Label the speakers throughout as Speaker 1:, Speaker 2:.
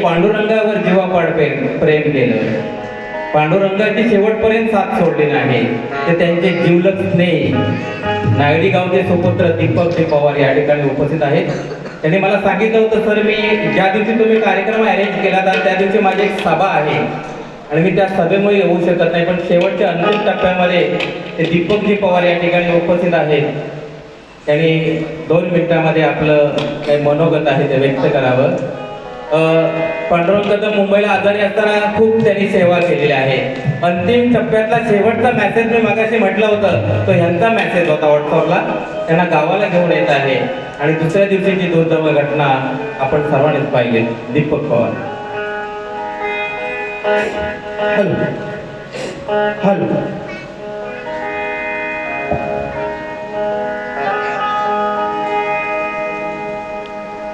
Speaker 1: पांडुरंगावर जीवापाड प्रेम प्रेम केलं पांडुरंगाची शेवटपर्यंत साथ सोडली नाही ते त्यांचे जीवलक स्नेही नागडी गावचे सुपुत्र दीपक जी पवार या ठिकाणी उपस्थित आहेत. त्यांनी मला सांगितलं होतं सर मी ज्या दिवशी तुम्ही कार्यक्रम अरेंज केला तर त्या दिवशी माझी एक सभा आहे आणि मी त्या सभेमुळे येऊ शकत नाही पण शेवटच्या अंतिम टप्प्यामध्ये ते दीपकजी पवार या ठिकाणी उपस्थित आहेत. त्यांनी दोन मिनिटामध्ये आपलं काही मनोगत आहे ते व्यक्त करावं. पांडुरंग कदम मुंबईला आजारी असताना खूप त्यांनी सेवा केलेली आहे. अंतिम टप्प्यातला शेवटचा मेसेज मी मागाशी म्हटलं होतं. तो ह्यांचा मेसेज होता व्हॉट्सअपला त्यांना गावाला घेऊन येत आहे. आणि दुसऱ्या दिवशीची दुर्दैव घटना आपण सर्वांनीच पाहिली. दीपक पवार.
Speaker 2: हॅलो. हॅलो.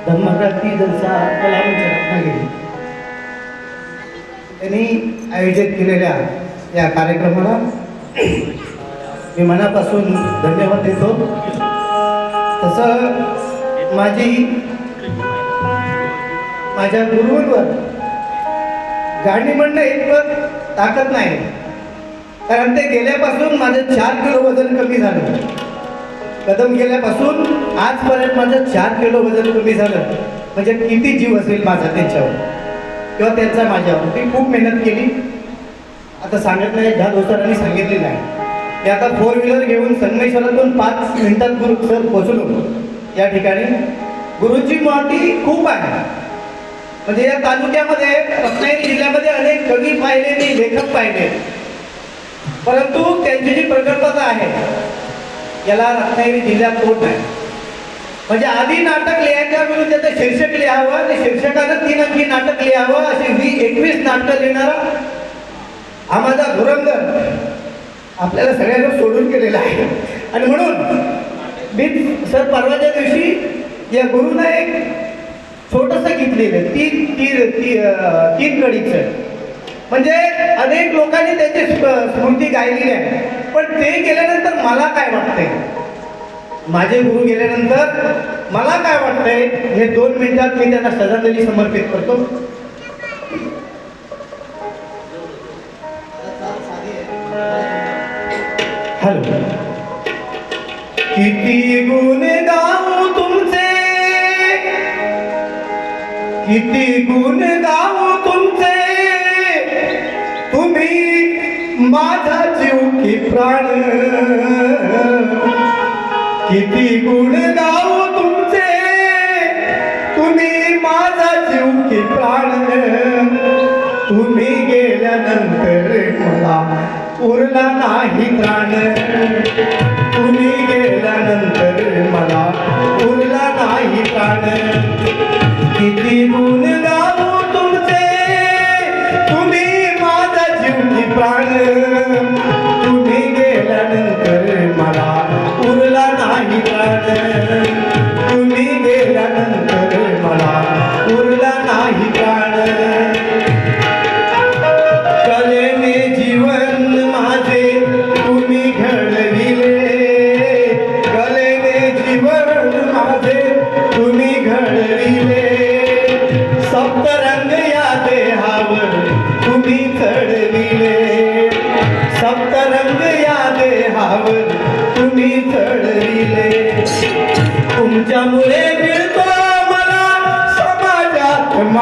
Speaker 2: धम्मक्रांती जलसा कलामंच रत्नागिरी त्यांनी आयोजित केलेल्या या कार्यक्रमाला मी मनापासून धन्यवाद देतो. तसं माझी माझ्या गुरुंवर गाणी म्हणणं इतकं ताकद नाही. कारण ते गेल्यापासून माझं चार किलो वजन कमी झालं. कदम गेल्यापासून आजपर्यंत माझं चार किलो वजन कमी झालं. म्हणजे किती जीव असेल माझा त्यांच्यावर? किंवा त्यांचा माझ्यावर? मी खूप मेहनत केली. आता सांगत नाही ह्या दोस्तांनी सांगितले नाही. मी आता फोर व्हीलर घेऊन संगमेश्वरातून पाच मिनिटात गुरु सर पोचलो या ठिकाणी गुरुची माती खूप आहे. म्हणजे या तालुक्यामध्ये रत्नागिरी जिल्ह्यामध्ये अनेक कवी पाहिले मी लेखक पाहिले. परंतु त्यांची जी प्रगल्भता आहे याला रत्नागिरी जिल्ह्यात तोड नाही? म्हणजे आधी नाटक लिहायच्या विरुद्ध त्याचं शीर्षक लिहावं ते शीर्षकानं तीन अंकी नाटक लिहावं असे वी एकवीस नाटकं लिहिणारा हा माझा धुरंधर आपल्याला सगळ्यांना सोडून गेलेला आहे. आणि म्हणून मी सर परवाच्या दिवशी या गुरुनं एक छोटंसं गीत लिहिलं तीन तीन ती, तीन कडीचं म्हणजे अनेक लोकांनी त्याची स्मृती गायलेली आहे. पण ते गेल्यानंतर मला काय वाटतंय? माझे गुरु गेल्यानंतर मला काय वाटतंय? हे दोन मिनिटात मी त्यांना श्रद्धांजली समर्पित करतो. हॅलो. किती गुण गाऊ तुमचे? किती गुण माझा जीव की प्राण. किती गुण गाऊ तुमचे. तुम्ही माझा जीव की प्राण. तुम्ही गेल्यानंतर मला उरला नाही प्राण. तुम्ही गेल्यानंतर मला उरला नाही प्राण. किती गुण गाऊ prazer.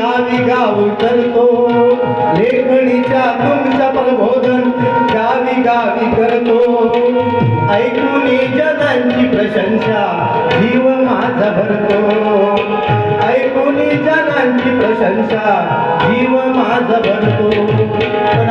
Speaker 2: गावी गाव करतो. लेखणीच्या तुमच्या प्रबोधन गावी गावी करतो. ऐकून जनांची प्रशंसा जीव माझा भरतो. ऐकून जनांची प्रशंसा जीव माझा भरतो. पण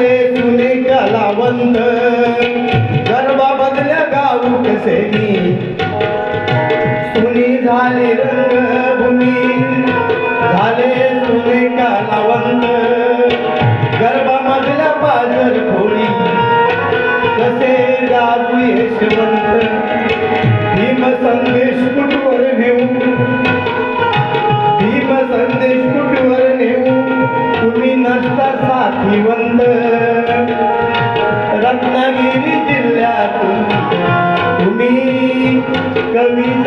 Speaker 2: झाले सुने कलावंत. गरबा बदल्या गाऊ कसे मी. सुनी झाली रंगभूमी. झाले सुने कलावंत. गरबा मधल्या पाजर खोळी कसे गाऊ यशवंत. भीम संदेश कुटवर घेऊ भीम संदेश कुटवर नेऊ. तुम्ही नसता साथीवंत. कवी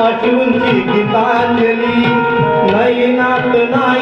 Speaker 2: आठवूनची गीतांजली. नयनात नाही